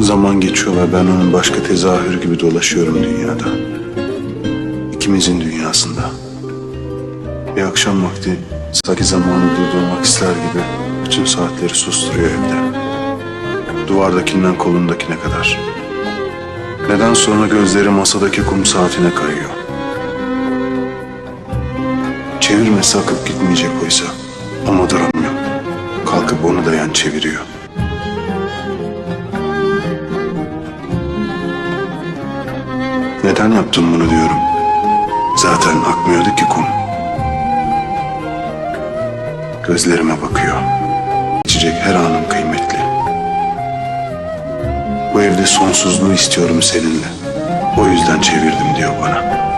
Zaman geçiyor ve ben onun başka tezahürü gibi dolaşıyorum dünyada. İkimizin dünyasında. Bir akşam vakti sanki zamanı durdurmak ister gibi bütün saatleri susturuyor evde. Duvardakinden kolundakine kadar. Neden sonra gözleri masadaki kum saatine kayıyor? Çevirmesi akıp gitmeyecek oysa. Ama duramıyor. Kalkıp onu da yan çeviriyor. Neden yaptın bunu diyorum. Zaten akmıyordu ki kum. Gözlerime bakıyor. Geçecek her anım kıymetli. Bu evde sonsuzluğu istiyorum seninle. O yüzden çevirdim diyor bana.